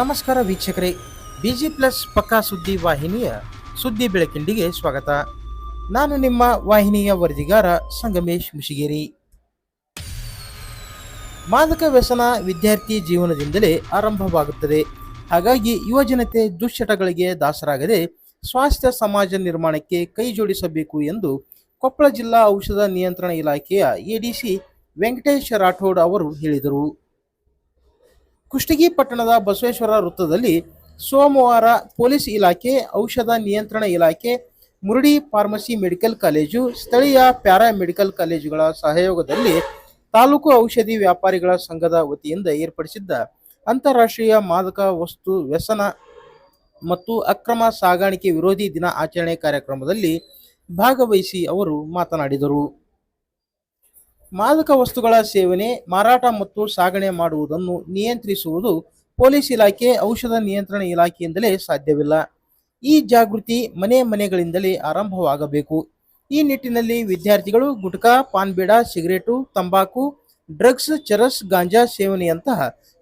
ನಮಸ್ಕಾರ ವೀಕ್ಷಕರೇ. Busy plus ಪಕ್ಕಾ ಸುದ್ದಿ ವಾಹಿನಿಯ ಸುದ್ದಿ ಬೆಳಕಿಂಡಿಗೆ ಸ್ವಾಗತ. ನಾನು ನಿಮ್ಮ ವಾಹಿನಿಯ ವರದಿಗಾರ ಸಂಗಮೇಶ್ ಮುಷಿಗೇರಿ. ಮಾದಕ ವ್ಯಸನ ವಿದ್ಯಾರ್ಥಿ ಜೀವನದಿಂದಲೇ ಆರಂಭವಾಗುತ್ತದೆ. ಹಾಗಾಗಿ ಯುವಜನತೆ ದುಶ್ಚಟಗಳಿಗೆ ದಾಸರಾಗದೆ ಸ್ವಾಸ್ಥ್ಯ ಸಮಾಜ ನಿರ್ಮಾಣಕ್ಕೆ ಕೈ ಜೋಡಿಸಬೇಕು ಎಂದು ಕೊಪ್ಪಳ ಜಿಲ್ಲಾ ಔಷಧ ನಿಯಂತ್ರಣ ಇಲಾಖೆಯ ಎಡಿಸಿ ವೆಂಕಟೇಶ್ ರಾಠೋಡ್ ಅವರು ಹೇಳಿದರು. ಕುಷ್ಟಗಿ ಪಟ್ಟಣದ ಬಸವೇಶ್ವರ ವೃತ್ತದಲ್ಲಿ ಸೋಮವಾರ ಪೊಲೀಸ್ ಇಲಾಖೆ, ಔಷಧ ನಿಯಂತ್ರಣ ಇಲಾಖೆ, ಮುರುಡಿ ಫಾರ್ಮಸಿ ಮೆಡಿಕಲ್ ಕಾಲೇಜು, ಸ್ಥಳೀಯ ಪ್ಯಾರಾ ಮೆಡಿಕಲ್ ಕಾಲೇಜುಗಳ ಸಹಯೋಗದಲ್ಲಿ ತಾಲೂಕು ಔಷಧಿ ವ್ಯಾಪಾರಿಗಳ ಸಂಘದ ವತಿಯಿಂದ ಏರ್ಪಡಿಸಿದ್ದ ಅಂತಾರಾಷ್ಟ್ರೀಯ ಮಾದಕ ವಸ್ತು ವ್ಯಸನ ಮತ್ತು ಅಕ್ರಮ ಸಾಗಾಣಿಕೆ ವಿರೋಧಿ ದಿನ ಆಚರಣೆ ಕಾರ್ಯಕ್ರಮದಲ್ಲಿ ಭಾಗವಹಿಸಿ ಅವರು ಮಾತನಾಡಿದರು. ಮಾದಕ ವಸ್ತುಗಳ ಸೇವನೆ, ಮಾರಾಟ ಮತ್ತು ಸಾಗಣೆ ಮಾಡುವುದನ್ನು ನಿಯಂತ್ರಿಸುವುದು ಪೊಲೀಸ್ ಇಲಾಖೆ, ಔಷಧ ನಿಯಂತ್ರಣ ಇಲಾಖೆಯಿಂದಲೇ ಸಾಧ್ಯವಿಲ್ಲ. ಈ ಜಾಗೃತಿ ಮನೆ ಮನೆಗಳಿಂದಲೇ ಆರಂಭವಾಗಬೇಕು. ಈ ನಿಟ್ಟಿನಲ್ಲಿ ವಿದ್ಯಾರ್ಥಿಗಳು ಗುಟ್ಕಾ, ಪಾನ್ಬೀಡ, ಸಿಗರೇಟು, ತಂಬಾಕು, ಡ್ರಗ್ಸ್, ಚರಸ್, ಗಾಂಜಾ ಸೇವನೆಯಂತಹ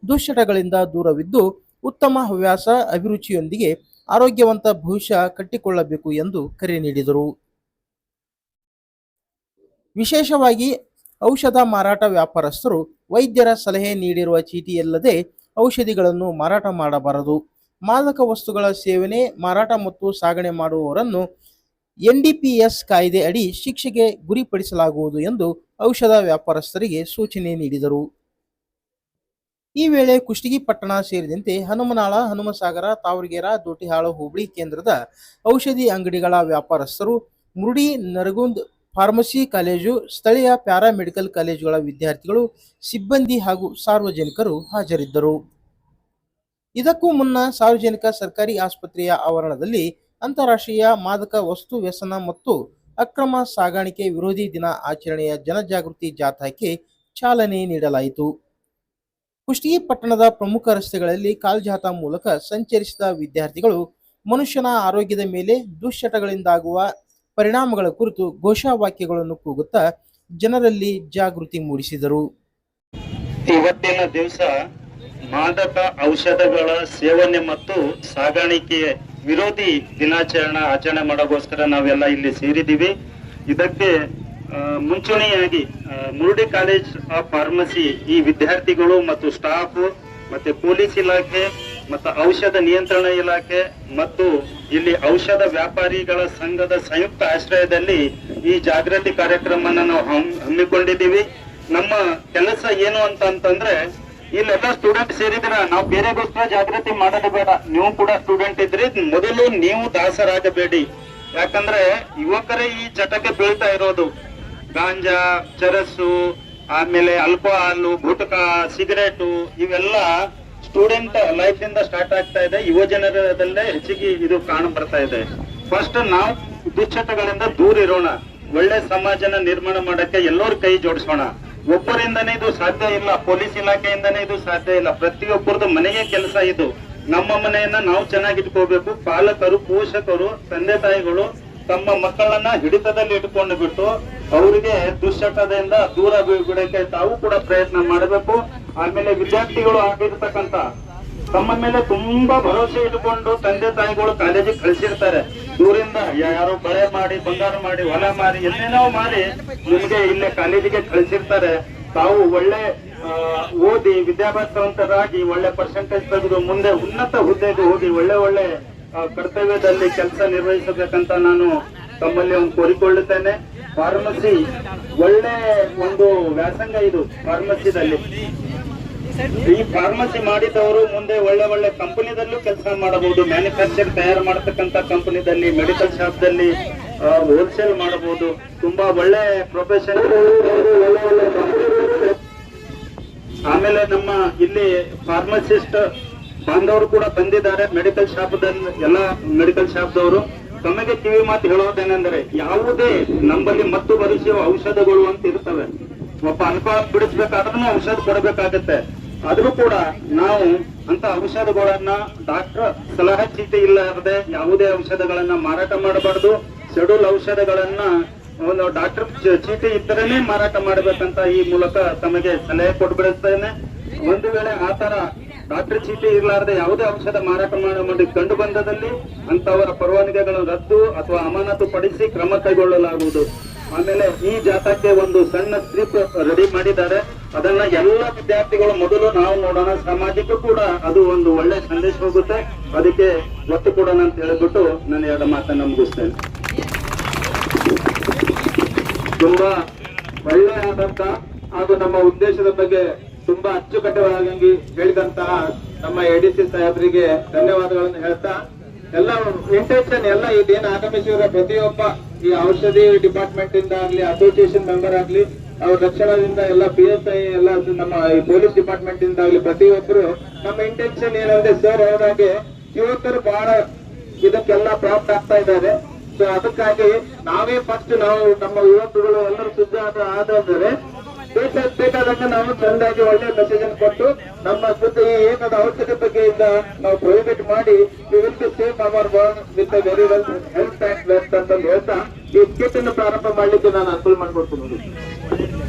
ದುಶ್ಚಟಗಳಿಂದ ದೂರವಿದ್ದು ಉತ್ತಮ ಹವ್ಯಾಸ, ಅಭಿರುಚಿಯೊಂದಿಗೆ ಆರೋಗ್ಯವಂತ ಭವಿಷ್ಯ ಕಟ್ಟಿಕೊಳ್ಳಬೇಕು ಎಂದು ಕರೆ ನೀಡಿದರು. ವಿಶೇಷವಾಗಿ ಔಷಧ ಮಾರಾಟ ವ್ಯಾಪಾರಸ್ಥರು ವೈದ್ಯರ ಸಲಹೆ ನೀಡಿರುವ ಚೀಟಿಯಲ್ಲದೆ ಔಷಧಿಗಳನ್ನು ಮಾರಾಟ ಮಾಡಬಾರದು. ಮಾದಕ ವಸ್ತುಗಳ ಸೇವನೆ, ಮಾರಾಟ ಮತ್ತು ಸಾಗಣೆ ಮಾಡುವವರನ್ನು ಎನ್ಡಿಪಿಎಸ್ ಕಾಯ್ದೆ ಅಡಿ ಶಿಕ್ಷೆಗೆ ಗುರಿಪಡಿಸಲಾಗುವುದು ಎಂದು ಔಷಧ ವ್ಯಾಪಾರಸ್ಥರಿಗೆ ಸೂಚನೆ ನೀಡಿದರು. ಈ ವೇಳೆ ಕುಷ್ಟಗಿ ಪಟ್ಟಣ ಸೇರಿದಂತೆ ಹನುಮನಾಳ, ಹನುಮಸಾಗರ, ತಾವರಗೇರ ದೋಟಿಹಾಳು ಹೋಬಳಿ ಕೇಂದ್ರದ ಔಷಧಿ ಅಂಗಡಿಗಳ ವ್ಯಾಪಾರಸ್ಥರು ಮುರುಡಿ ನರಗುಂದ್ ಫಾರ್ಮಸಿ ಕಾಲೇಜು, ಸ್ಥಳೀಯ ಪ್ಯಾರಾಮೆಡಿಕಲ್ ಕಾಲೇಜುಗಳ ವಿದ್ಯಾರ್ಥಿಗಳು, ಸಿಬ್ಬಂದಿ ಹಾಗೂ ಸಾರ್ವಜನಿಕರು ಹಾಜರಿದ್ದರು. ಇದಕ್ಕೂ ಮುನ್ನ ಸಾರ್ವಜನಿಕ ಸರ್ಕಾರಿ ಆಸ್ಪತ್ರೆಯ ಆವರಣದಲ್ಲಿ ಅಂತಾರಾಷ್ಟ್ರೀಯ ಮಾದಕ ವಸ್ತು ವ್ಯಸನ ಮತ್ತು ಅಕ್ರಮ ಸಾಗಾಣಿಕೆ ವಿರೋಧಿ ದಿನ ಆಚರಣೆಯ ಜನಜಾಗೃತಿ ಜಾಥಾಕ್ಕೆ ಚಾಲನೆ ನೀಡಲಾಯಿತು. ಕುಷ್ಟಗಿ ಪಟ್ಟಣದ ಪ್ರಮುಖ ರಸ್ತೆಗಳಲ್ಲಿ ಕಾಲ್ಜಾಥಾ ಮೂಲಕ ಸಂಚರಿಸಿದ ವಿದ್ಯಾರ್ಥಿಗಳು ಮನುಷ್ಯನ ಆರೋಗ್ಯದ ಮೇಲೆ ದುಶ್ಚಟಗಳಿಂದಾಗುವ ಪರಿಣಾಮಗಳ ಕುರಿತು ಘೋಷವಾಕ್ಯಗಳನ್ನು ಕೂಗುತ್ತಾ ಜನರಲ್ಲಿ ಜಾಗೃತಿ ಮೂಡಿಸಿದರು. ಇವತ್ತಿನ ದಿವಸ ಮಾದಕ ಔಷಧಗಳ ಸೇವನೆ ಮತ್ತು ಸಾಗಾಣಿಕೆ ವಿರೋಧಿ ದಿನಾಚರಣೆ ಆಚರಣೆ ಮಾಡೋಕ್ಕೋಸ್ಕರ ನಾವೆಲ್ಲ ಇಲ್ಲಿ ಸೇರಿದ್ದೀವಿ. ಇದಕ್ಕೆ ಮುಂಚೂಣಿಯಾಗಿ ಮುರುಡಿ ಕಾಲೇಜ್ ಆಫ್ ಫಾರ್ಮಸಿ ಈ ವಿದ್ಯಾರ್ಥಿಗಳು ಮತ್ತು ಸ್ಟಾಫ್ ಮತ್ತೆ ಪೊಲೀಸ್ ಇಲಾಖೆ ಮತ್ತು ಔಷಧ ನಿಯಂತ್ರಣ ಇಲಾಖೆ ಮತ್ತು ಇಲ್ಲಿ ಔಷಧ ವ್ಯಾಪಾರಿಗಳ ಸಂಘದ ಸಂಯುಕ್ತ ಆಶ್ರಯದಲ್ಲಿ ಈ ಜಾಗೃತಿ ಕಾರ್ಯಕ್ರಮನ ನಾವು ಹಮ್- ಹಮ್ಮಿಕೊಂಡಿದ್ದೀವಿ. ನಮ್ಮ ಕೆಲಸ ಏನು ಅಂತ ಅಂತಂದ್ರೆ, ಇಲ್ಲೆಲ್ಲ ಸ್ಟೂಡೆಂಟ್ ಸೇರಿದ್ರ ನಾವು ಬೇರೆಗೋಸ್ಕರ ಜಾಗೃತಿ ಮಾಡೋದು ಬೇಡ. ನೀವು ಕೂಡ ಸ್ಟೂಡೆಂಟ್ ಇದ್ರಿ. ಮೊದಲು ನೀವು ದಾಸರಾಗಬೇಡಿ. ಯಾಕಂದ್ರೆ ಯುವಕರೇ ಈ ಚಟಕ್ಕೆ ಬೀಳ್ತಾ ಇರೋದು. ಗಾಂಜಾ ಚರಸ್ಸು ಆಮೇಲೆ ಆಲ್ಕೋಹಾಲು ಗುಟ್ಕಾ, ಸಿಗರೇಟು, ಇವೆಲ್ಲ ಸ್ಟೂಡೆಂಟ್ ಲೈಫ್ ಇಂದ ಸ್ಟಾರ್ಟ್ ಆಗ್ತಾ ಇದೆ. ಯುವ ಜನರದಲ್ಲೇ ಹೆಚ್ಚಿಗೆ ಇದು ಕಾಣ ಬರ್ತಾ ಇದೆ. ಫಸ್ಟ್ ನಾವು ದುಶ್ಚಟಗಳಿಂದ ದೂರ ಇರೋಣ. ಒಳ್ಳೆ ಸಮಾಜನ ನಿರ್ಮಾಣ ಮಾಡಕ್ಕೆ ಎಲ್ಲರೂ ಕೈ ಜೋಡಿಸೋಣ. ಒಬ್ಬರಿಂದನೇ ಇದು ಸಾಧ್ಯ ಇಲ್ಲ. ಪೊಲೀಸ್ ಇಲಾಖೆಯಿಂದನೇ ಇದು ಸಾಧ್ಯ ಇಲ್ಲ. ಪ್ರತಿಯೊಬ್ಬರದು ಮನೆಗೆ ಕೆಲಸ ಇದು. ನಮ್ಮ ಮನೆಯನ್ನ ನಾವು ಚೆನ್ನಾಗಿಟ್ಕೋಬೇಕು. ಪಾಲಕರು, ಪೋಷಕರು, ತಂದೆ ತಾಯಿಗಳು ತಮ್ಮ ಮಕ್ಕಳನ್ನ ಹಿಡಿತದಲ್ಲಿ ಇಟ್ಕೊಂಡು ಬಿಟ್ಟು ಅವರಿಗೆ ದುಶ್ಚಟದಿಂದ ದೂರ ಬಿಡಕ್ಕೆ ತಾವು ಕೂಡ ಪ್ರಯತ್ನ ಮಾಡಬೇಕು. ಆಮೇಲೆ ವಿದ್ಯಾರ್ಥಿಗಳು ಆಗಿರ್ತಕ್ಕಂತ ತಮ್ಮ ಮೇಲೆ ತುಂಬಾ ಭರವಸೆ ಇಟ್ಕೊಂಡು ತಂದೆ ತಾಯಿಗಳು ಕಾಲೇಜಿಗೆ ಕಳಿಸಿರ್ತಾರೆ. ದೂರಿಂದ ಯಾರು ಬಳೆ ಮಾಡಿ, ಬಂಗಾರ ಮಾಡಿ, ಹೊಲ ಮಾರಿ ಎಲ್ಲೇನೋ ಮಾಡಿ ನಿಮಗೆ ಇಲ್ಲೇ ಕಾಲೇಜಿಗೆ ಕಳಿಸಿರ್ತಾರೆ. ತಾವು ಒಳ್ಳೆ ಓದಿ ವಿದ್ಯಾಭ್ಯಾಸವಂತರಾಗಿ ಒಳ್ಳೆ ಪರ್ಸೆಂಟೇಜ್ ತೆಗೆದು ಮುಂದೆ ಉನ್ನತ ಹುದ್ದೆಗೆ ಹೋಗಿ ಒಳ್ಳೆ ಒಳ್ಳೆ ಕರ್ತವ್ಯದಲ್ಲಿ ಕೆಲಸ ನಿರ್ವಹಿಸಬೇಕಂತ ನಾನು ತಮ್ಮಲ್ಲಿ ಒಂದು ಕೋರಿಕೊಳ್ಳುತ್ತೇನೆ. ಫಾರ್ಮಸಿ ಒಳ್ಳೆ ಒಂದು ವ್ಯಾಸಂಗ ಇದು, ಫಾರ್ಮಸಿದಲ್ಲಿ. ಈ ಫಾರ್ಮಸಿ ಮಾಡಿದವರು ಮುಂದೆ ಒಳ್ಳೆ ಒಳ್ಳೆ ಕಂಪನಿದಲ್ಲೂ ಕೆಲಸ ಮಾಡಬಹುದು ಮ್ಯಾನುಫ್ಯಾಕ್ಚರ್ ತಯಾರು ಮಾಡತಕ್ಕಂತ ಕಂಪನಿದಲ್ಲಿ ಮೆಡಿಕಲ್ ಶಾಪ್ ದಲ್ಲಿ ಹೋಲ್ಸೇಲ್ ಮಾಡಬಹುದು. ತುಂಬಾ ಒಳ್ಳೆ ಪ್ರೊಫೆಷನ್ ಆಮೇಲೆ ನಮ್ಮ ಇಲ್ಲಿ ಫಾರ್ಮಸಿಸ್ಟ್ ಬಾಂಧವರು ಕೂಡ ಬಂದಿದ್ದಾರೆ ಮೆಡಿಕಲ್ ಶಾಪ್ ಎಲ್ಲ ಮೆಡಿಕಲ್ ಶಾಪ್ ದವರು ತಮಗೆ ಕಿವಿ ಮಾತು ಹೇಳೋದೇನೆಂದರೆ, ಯಾವುದೇ ನಮ್ಮಲ್ಲಿ ಮತ್ತು ಬರಿಸುವ ಔಷಧಗಳು ಅಂತ ಇರ್ತವೆ. ಒಬ್ಬ ಅನುಭವ ಬಿಡಿಸ್ಬೇಕಾದ್ರೂ ಔಷಧ ಕೊಡಬೇಕಾಗತ್ತೆ. ಆದ್ರೂ ಕೂಡ ನಾವು ಅಂತ ಔಷಧಗಳನ್ನ ಡಾಕ್ಟರ್ ಸಲಹೆ ಚೀಟಿ ಇಲ್ಲದೆ ಯಾವುದೇ ಔಷಧಗಳನ್ನ ಮಾರಾಟ ಮಾಡಬಾರ್ದು. ಶೆಡ್ಯೂಲ್ ಔಷಧಗಳನ್ನ ಒಂದು ಡಾಕ್ಟರ್ ಚೀಟಿ ಇದ್ದರೇನೆ ಮಾರಾಟ ಮಾಡಬೇಕಂತ ಈ ಮೂಲಕ ತಮಗೆ ಸಲಹೆ ಕೊಟ್ಬಿಡುತ್ತೇನೆ. ಒಂದು ವೇಳೆ ಆತರ ಡಾಕ್ಟರ್ ಚೀಟಿ ಇರಲಾರದೆ ಯಾವುದೇ ಔಷಧ ಮಾರಾಟ ಮಾಡಿ ಕಂಡು ಬಂದದಲ್ಲಿ ಅಂತವರ ಪರವಾನಗಿಗಳನ್ನು ರದ್ದು ಅಥವಾ ಅಮಾನತು ಪಡಿಸಿ ಕ್ರಮ ಕೈಗೊಳ್ಳಲಾಗುವುದು. ಆಮೇಲೆ ಈ ಜಾಥಾಕ್ಕೆ ಒಂದು ಸಣ್ಣ ಸ್ಕ್ರಿಪ್ಟ್ ರೆಡಿ ಮಾಡಿದ್ದಾರೆ. ಅದನ್ನ ಎಲ್ಲ ವಿದ್ಯಾರ್ಥಿಗಳು ಮೊದಲು ನಾವು ನೋಡೋಣ. ಸಮಾಜಕ್ಕೂ ಕೂಡ ಅದು ಒಂದು ಒಳ್ಳೆ ಸಂದೇಶ ಹೋಗುತ್ತೆ. ಅದಕ್ಕೆ ಒತ್ತು ಕೊಡೋಣ ಅಂತ ಹೇಳಿಬಿಟ್ಟು ನಾನು ಎರಡು ಮಾತನ್ನ ಮುಗಿಸ್ತೇನೆ. ತುಂಬಾ ಒಳ್ಳೆಯಾದಂತ ಹಾಗೂ ನಮ್ಮ ಉದ್ದೇಶದ ಬಗ್ಗೆ ತುಂಬಾ ಅಚ್ಚುಕಟ್ಟವಾಗಿ ಹೇಳಿದಂತಹ ನಮ್ಮ ಎಡಿಸಿ ಸಾಹೇಬರಿಗೆ ಧನ್ಯವಾದಗಳನ್ನು ಹೇಳ್ತಾ, ಎಲ್ಲ ಇಂಟೆನ್ಷನ್ ಎಲ್ಲ ಇದೇನು ಆಗಮಿಸಿರೋ ಪ್ರತಿಯೊಬ್ಬ ಈ ಔಷಧಿ ಡಿಪಾರ್ಟ್ಮೆಂಟ್ ಇಂದ ಆಗ್ಲಿ ಅಸೋಸಿಯೇಷನ್ ಮೆಂಬರ್ ಆಗ್ಲಿ ಅವ್ರ ರಕ್ಷಣದಿಂದ ಎಲ್ಲ ಪಿ ಎಸ್ ಐ ಎಲ್ಲ ನಮ್ಮ ಪೊಲೀಸ್ ಡಿಪಾರ್ಟ್ಮೆಂಟ್ ಇಂದ ಆಗ್ಲಿ ಪ್ರತಿಯೊಬ್ಬರು ನಮ್ಮ ಇಂಟೆನ್ಷನ್ ಏನಂದ್ರೆ ಸರ್ ಹೋದಾಗೆ ಯುವಕರು ಬಹಳ ಇದಕ್ಕೆಲ್ಲ ಪ್ರಾಪ್ತ ಆಗ್ತಾ ಇದ್ದಾರೆ. ಸೊ ಅದಕ್ಕಾಗಿ ನಾವೇ ಫಸ್ಟ್ ನಾವು ನಮ್ಮ ಯುವಕರುಗಳು ಎಲ್ಲರೂ ಶುದ್ಧ ಆದ ಆದ್ರೆ ಬೇಕಾದಾಗ ನಾವು ಚಂದಾಗಿ ಒಳ್ಳೆ ಮೆಸೇಜ್ ಅನ್ನು ಕೊಟ್ಟು ನಮ್ಮ ಸುದ್ದಿ ಏನಾದ್ರು ಔಷಧಿ ಬಗ್ಗೆ ಇಂದ ನಾವು ಪ್ರೊಹಿಬಿಟ್ ಮಾಡಿ will save our world with very well health time ಅಂತ ಹೇಳ್ತಾ ಈ ಕಿಟ್ ಅನ್ನು ಪ್ರಾರಂಭ ಮಾಡ್ಲಿಕ್ಕೆ ನಾನು ಅನುಕೂಲ ಮಾಡ್ಕೊಡ್ತೀನಿ. Thank you.